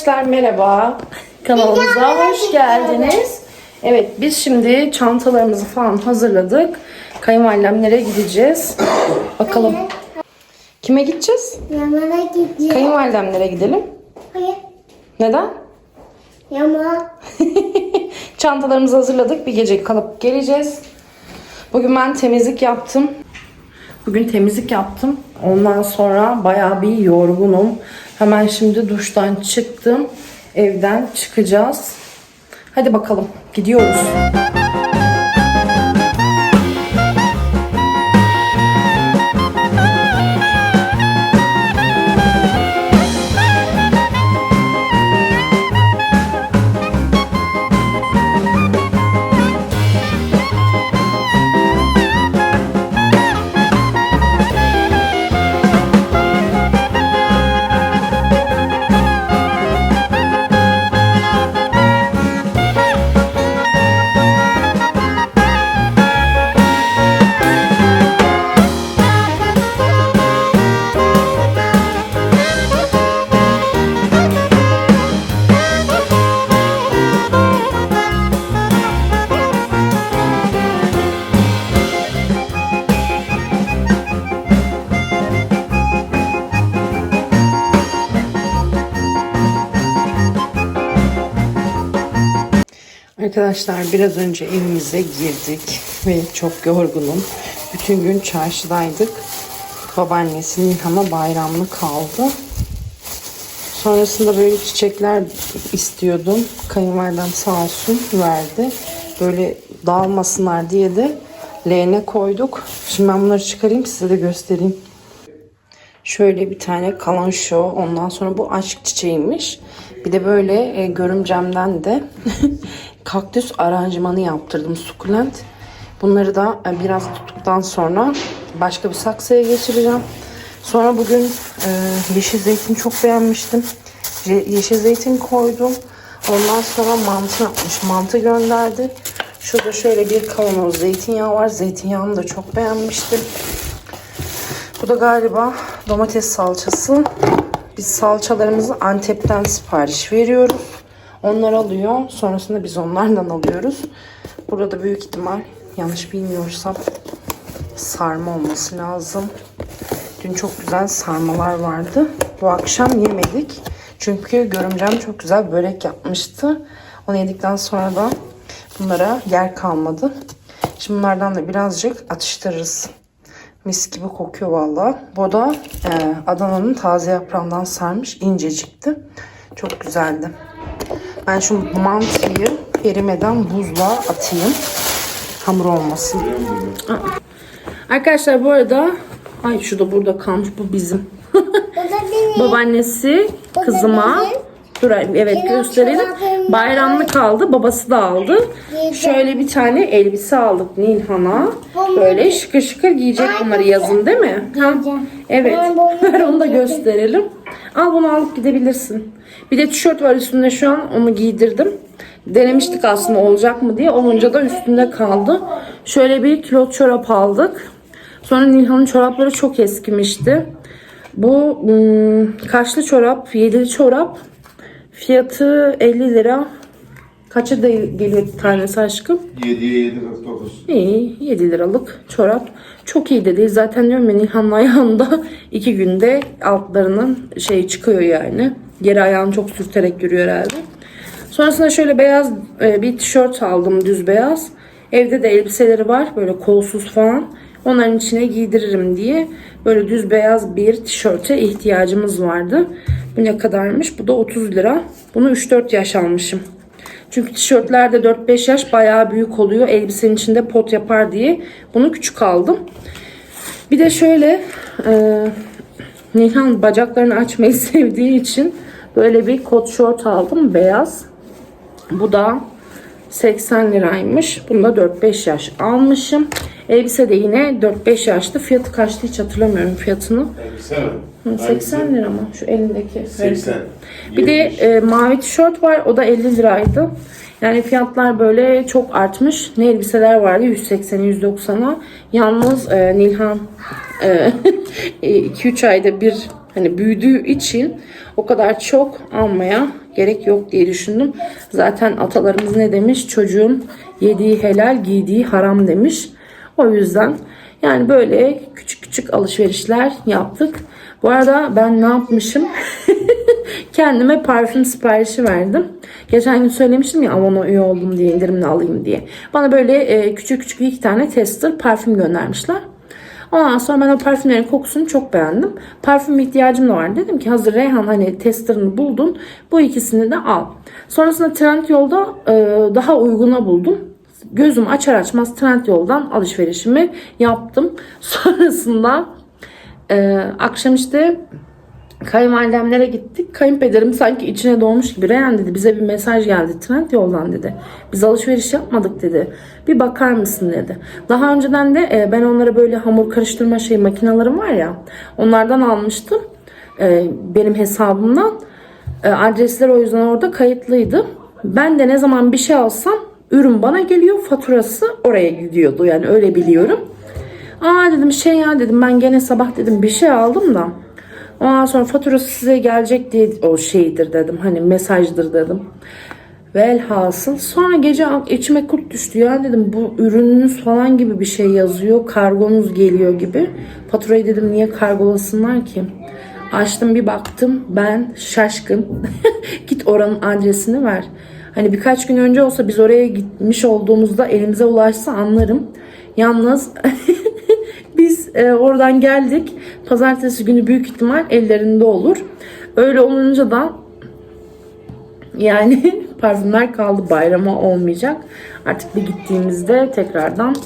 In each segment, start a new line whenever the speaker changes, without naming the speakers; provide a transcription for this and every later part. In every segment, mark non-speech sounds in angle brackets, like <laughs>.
Arkadaşlar merhaba. Kanalımıza hoş geldiniz. Evet biz şimdi çantalarımızı falan hazırladık. Kayınvalidemlere gideceğiz. Bakalım. Kime gideceğiz?
Yamana gidiyor.
Kayınvalidemlere gidelim.
Hayır.
Neden?
Yama. <laughs>
Çantalarımızı hazırladık. Bir gece kalıp geleceğiz. Bugün ben temizlik yaptım. Bugün temizlik yaptım. Ondan sonra bayağı bir yorgunum. Hemen şimdi duştan çıktım. Evden çıkacağız. Hadi bakalım. Gidiyoruz. Arkadaşlar biraz önce evimize girdik ve çok yorgunum. Bütün gün çarşıdaydık. Babaannesi Nilhan'a bayramlı kaldı. Sonrasında böyle çiçekler istiyordum. Kayınvalidem sağ olsun verdi. Böyle dağılmasınlar diye de leğene koyduk. Şimdi ben bunları çıkarayım size de göstereyim. Şöyle bir tane kalan show. Ondan sonra bu aşk çiçeğiymiş. Bir de böyle e, görümcemden de <laughs> kaktüs aranjmanı yaptırdım sukulent. Bunları da e, biraz tuttuktan sonra başka bir saksıya geçireceğim. Sonra bugün e, yeşil zeytin çok beğenmiştim. Ye- yeşil zeytin koydum. Ondan sonra mantı yapmış. Mantı gönderdi. Şurada şöyle bir kavanoz zeytinyağı var. Zeytinyağını da çok beğenmiştim. Bu da galiba domates salçası. Biz salçalarımızı Antep'ten sipariş veriyoruz. Onlar alıyor. Sonrasında biz onlardan alıyoruz. Burada büyük ihtimal yanlış bilmiyorsam sarma olması lazım. Dün çok güzel sarmalar vardı. Bu akşam yemedik. Çünkü görümcem çok güzel börek yapmıştı. Onu yedikten sonra da bunlara yer kalmadı. Şimdi bunlardan da birazcık atıştırırız. Mis gibi kokuyor valla. Bu da e, Adana'nın taze yaprağından sarmış incecikti. Çok güzeldi. Ben şu mantıyı erimeden buzluğa atayım. Hamur olmasın. Arkadaşlar bu arada ay şu da burada kalmış bu bizim. <laughs> Babaannesi kızıma. Dur evet gösterelim.
Çorabım
Bayramlı kaldı. Babası da aldı. Şöyle bir tane elbise aldık Nilhan'a. Böyle şıkır şıkır giyecek bunları yazın değil mi? Ha? Evet. <laughs> Ver onu da gösterelim. Al bunu alıp gidebilirsin. Bir de tişört var üstünde şu an. Onu giydirdim. Denemiştik aslında olacak mı diye. Olunca da üstünde kaldı. Şöyle bir kilot çorap aldık. Sonra Nilhan'ın çorapları çok eskimişti. Bu hmm, kaşlı çorap, yedili çorap. Fiyatı 50 lira. Kaça da geliyor tanesi aşkım?
7'ye 7 49.
İyi 7 liralık çorap. Çok iyi de değil. Zaten diyorum ya Nilhan'ın <laughs> ayağında iki günde altlarının şey çıkıyor yani. Geri ayağını çok sürterek yürüyor herhalde. Sonrasında şöyle beyaz e, bir tişört aldım düz beyaz. Evde de elbiseleri var böyle kolsuz falan. Onların içine giydiririm diye böyle düz beyaz bir tişörte ihtiyacımız vardı. Bu ne kadarmış? Bu da 30 lira. Bunu 3-4 yaş almışım. Çünkü tişörtlerde 4-5 yaş bayağı büyük oluyor. Elbisenin içinde pot yapar diye bunu küçük aldım. Bir de şöyle e, Nihan bacaklarını açmayı <laughs> sevdiği için böyle bir kot şort aldım beyaz. Bu da 80 liraymış. Bunu da 4-5 yaş almışım. Elbise de yine 4-5 yaştı. Fiyatı kaçtı hiç hatırlamıyorum fiyatını.
Elbise mi?
Hı, 80 lira mı? Şu elindeki.
80.
Bir de e, mavi tişört var. O da 50 liraydı. Yani fiyatlar böyle çok artmış. Ne elbiseler vardı 180'e 190'a. Yalnız e, Nilhan <laughs> 2-3 ayda bir Hani büyüdüğü için o kadar çok almaya gerek yok diye düşündüm. Zaten atalarımız ne demiş? Çocuğun yediği helal, giydiği haram demiş. O yüzden yani böyle küçük küçük alışverişler yaptık. Bu arada ben ne yapmışım? <laughs> Kendime parfüm siparişi verdim. Geçen gün söylemiştim ya Avon'a üye oldum diye indirimli alayım diye. Bana böyle e, küçük küçük iki tane tester parfüm göndermişler. Ondan sonra ben o parfümlerin kokusunu çok beğendim. Parfüm ihtiyacım da var. Dedim ki hazır Reyhan hani testerını buldun. Bu ikisini de al. Sonrasında Trendyol'da e, daha uyguna buldum. Gözüm açar açmaz Trendyol'dan alışverişimi yaptım. <laughs> Sonrasında e, akşam işte kayınvalidemlere gittik. Kayınpederim sanki içine doğmuş gibi. Reyhan dedi bize bir mesaj geldi trend yoldan dedi. Biz alışveriş yapmadık dedi. Bir bakar mısın dedi. Daha önceden de e, ben onlara böyle hamur karıştırma şey makinalarım var ya. Onlardan almıştım. E, benim hesabımdan. E, adresler o yüzden orada kayıtlıydı. Ben de ne zaman bir şey alsam ürün bana geliyor faturası oraya gidiyordu. Yani öyle biliyorum. Aa dedim şey ya dedim ben gene sabah dedim bir şey aldım da. Ondan sonra faturası size gelecek diye o şeydir dedim. Hani mesajdır dedim. Velhasıl sonra gece içime kurt düştü ya dedim bu ürününüz falan gibi bir şey yazıyor. Kargonuz geliyor gibi. Faturayı dedim niye kargolasınlar ki? Açtım bir baktım ben şaşkın. <laughs> Git oranın adresini ver. Hani birkaç gün önce olsa biz oraya gitmiş olduğumuzda elimize ulaşsa anlarım. Yalnız <laughs> biz e, oradan geldik. Pazartesi günü büyük ihtimal ellerinde olur. Öyle olunca da yani <laughs> parfümler kaldı bayrama olmayacak. Artık bir gittiğimizde tekrardan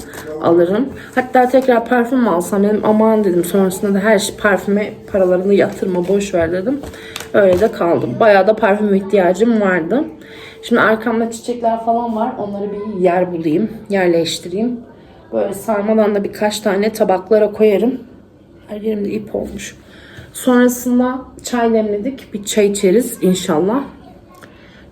alırım. Hatta tekrar parfüm alsam dedim aman dedim sonrasında da her şey parfüme paralarını yatırma boş ver dedim. Öyle de kaldım. Bayağı da parfüm ihtiyacım vardı. Şimdi arkamda çiçekler falan var. Onları bir yer bulayım. Yerleştireyim. Böyle sarmadan da birkaç tane tabaklara koyarım. Her yerimde ip olmuş. Sonrasında çay demledik. Bir çay içeriz inşallah.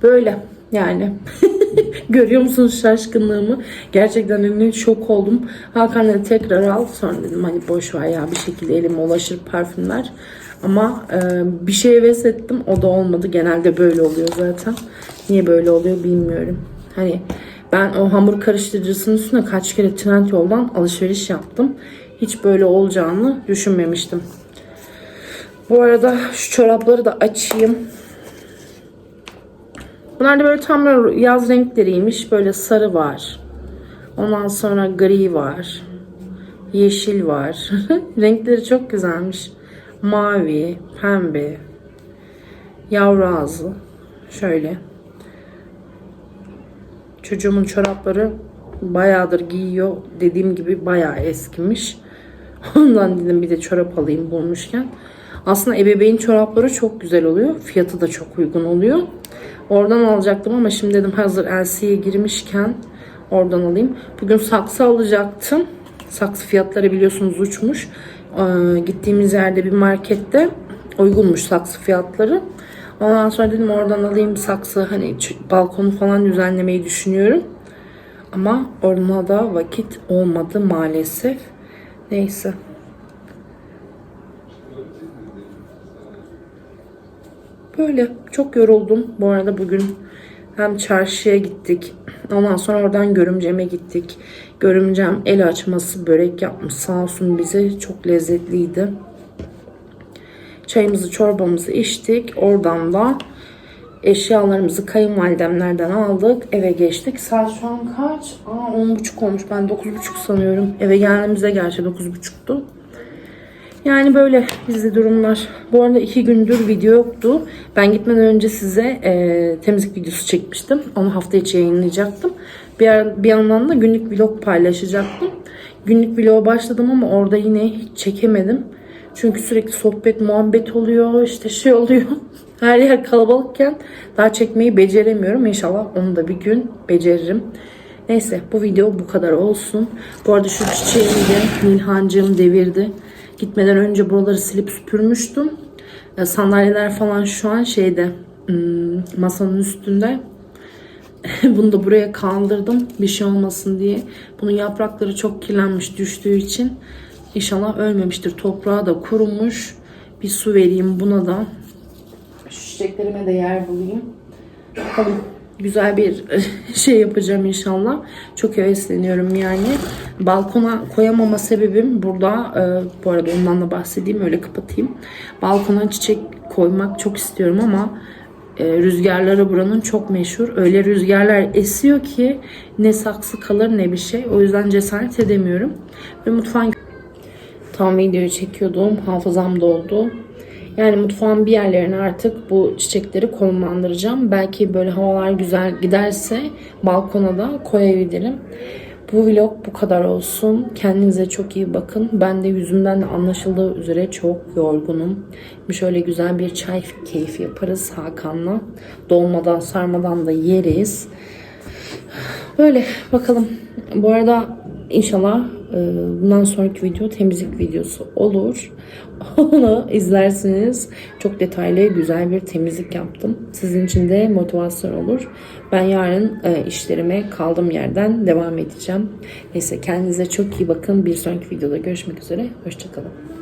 Böyle yani. <laughs> Görüyor musunuz şaşkınlığımı? Gerçekten hani şok oldum. Hakan dedi tekrar al. Sonra dedim hani boş ver ya bir şekilde elime ulaşır parfümler. Ama e, bir şey heves ettim. O da olmadı. Genelde böyle oluyor zaten. Niye böyle oluyor bilmiyorum. Hani ben o hamur karıştırıcısının üstüne kaç kere Trendyol'dan alışveriş yaptım. Hiç böyle olacağını düşünmemiştim. Bu arada şu çorapları da açayım. Bunlar da böyle tam böyle yaz renkleriymiş. Böyle sarı var. Ondan sonra gri var. Yeşil var. <laughs> Renkleri çok güzelmiş. Mavi, pembe, yavru ağzı. Şöyle. Çocuğumun çorapları bayağıdır giyiyor. Dediğim gibi bayağı eskimiş. <laughs> Ondan dedim bir de çorap alayım bulmuşken. Aslında ebeveyn çorapları çok güzel oluyor. Fiyatı da çok uygun oluyor. Oradan alacaktım ama şimdi dedim hazır LC'ye girmişken oradan alayım. Bugün saksı alacaktım. Saksı fiyatları biliyorsunuz uçmuş. Ee, gittiğimiz yerde bir markette uygunmuş saksı fiyatları. Ondan sonra dedim oradan alayım bir saksı hani balkonu falan düzenlemeyi düşünüyorum. Ama orada da vakit olmadı maalesef. Neyse. Böyle çok yoruldum. Bu arada bugün hem çarşıya gittik. Ondan sonra oradan görümceme gittik. Görümcem el açması börek yapmış. Sağ olsun bize çok lezzetliydi. Çayımızı çorbamızı içtik. Oradan da eşyalarımızı kayınvalidemlerden aldık. Eve geçtik. Saat şu an kaç? Aa 10.30 olmuş. Ben 9.30 sanıyorum. Eve geldiğimizde gerçi 9.30'tu. Yani böyle bizde durumlar. Bu arada iki gündür video yoktu. Ben gitmeden önce size e, temizlik videosu çekmiştim. Onu hafta içi yayınlayacaktım. Bir, bir yandan da günlük vlog paylaşacaktım. Günlük vloga başladım ama orada yine çekemedim. Çünkü sürekli sohbet, muhabbet oluyor, işte şey oluyor. <laughs> Her yer kalabalıkken daha çekmeyi beceremiyorum. İnşallah onu da bir gün beceririm. Neyse bu video bu kadar olsun. Bu arada şu çiçeğimi de Nilhancığım devirdi. Gitmeden önce buraları silip süpürmüştüm. E, Sandalyeler falan şu an şeyde hmm, masanın üstünde. <laughs> Bunu da buraya kaldırdım bir şey olmasın diye. Bunun yaprakları çok kirlenmiş düştüğü için. İnşallah ölmemiştir. Toprağı da kurumuş. Bir su vereyim buna da. Şu çiçeklerime de yer bulayım. Bakalım güzel bir <laughs> şey yapacağım inşallah. Çok hevesleniyorum yani. Balkona koyamama sebebim burada. e, bu arada ondan da bahsedeyim öyle kapatayım. Balkona çiçek koymak çok istiyorum ama e, rüzgarları buranın çok meşhur. Öyle rüzgarlar esiyor ki ne saksı kalır ne bir şey. O yüzden cesaret edemiyorum. Ve mutfağın Tam videoyu çekiyordum. Hafızam doldu. Yani mutfağın bir yerlerine artık bu çiçekleri konumlandıracağım. Belki böyle havalar güzel giderse balkona da koyabilirim. Bu vlog bu kadar olsun. Kendinize çok iyi bakın. Ben de yüzümden de anlaşıldığı üzere çok yorgunum. Şöyle güzel bir çay keyfi yaparız Hakan'la. Dolmadan sarmadan da yeriz. Böyle bakalım. Bu arada inşallah bundan sonraki video temizlik videosu olur. <laughs> Onu izlersiniz. Çok detaylı güzel bir temizlik yaptım. Sizin için de motivasyon olur. Ben yarın e, işlerime kaldığım yerden devam edeceğim. Neyse kendinize çok iyi bakın. Bir sonraki videoda görüşmek üzere. Hoşçakalın.